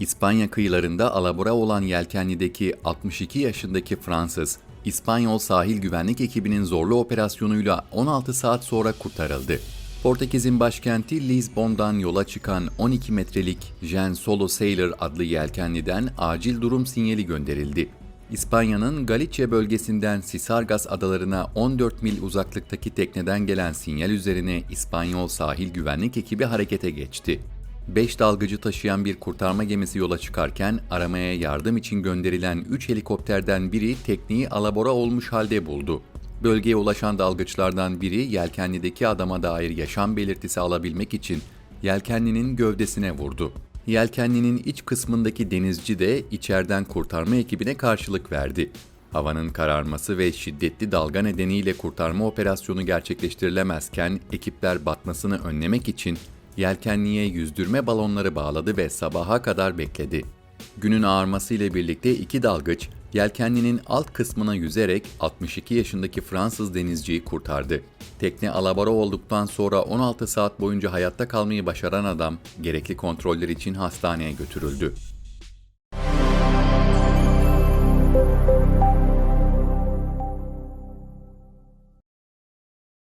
İspanya kıyılarında alabora olan yelkenlideki 62 yaşındaki Fransız, İspanyol sahil güvenlik ekibinin zorlu operasyonuyla 16 saat sonra kurtarıldı. Portekiz'in başkenti Lisbon'dan yola çıkan 12 metrelik Jean Solo Sailor adlı yelkenliden acil durum sinyali gönderildi. İspanya'nın Galicia bölgesinden Sisargas adalarına 14 mil uzaklıktaki tekneden gelen sinyal üzerine İspanyol sahil güvenlik ekibi harekete geçti. 5 dalgıcı taşıyan bir kurtarma gemisi yola çıkarken aramaya yardım için gönderilen 3 helikopterden biri tekneyi alabora olmuş halde buldu. Bölgeye ulaşan dalgıçlardan biri yelkenlideki adama dair yaşam belirtisi alabilmek için yelkenlinin gövdesine vurdu. Yelkenlinin iç kısmındaki denizci de içeriden kurtarma ekibine karşılık verdi. Havanın kararması ve şiddetli dalga nedeniyle kurtarma operasyonu gerçekleştirilemezken ekipler batmasını önlemek için yelkenliğe yüzdürme balonları bağladı ve sabaha kadar bekledi. Günün ağarması ile birlikte iki dalgıç yelkenlinin alt kısmına yüzerek 62 yaşındaki Fransız denizciyi kurtardı. Tekne alabora olduktan sonra 16 saat boyunca hayatta kalmayı başaran adam gerekli kontroller için hastaneye götürüldü.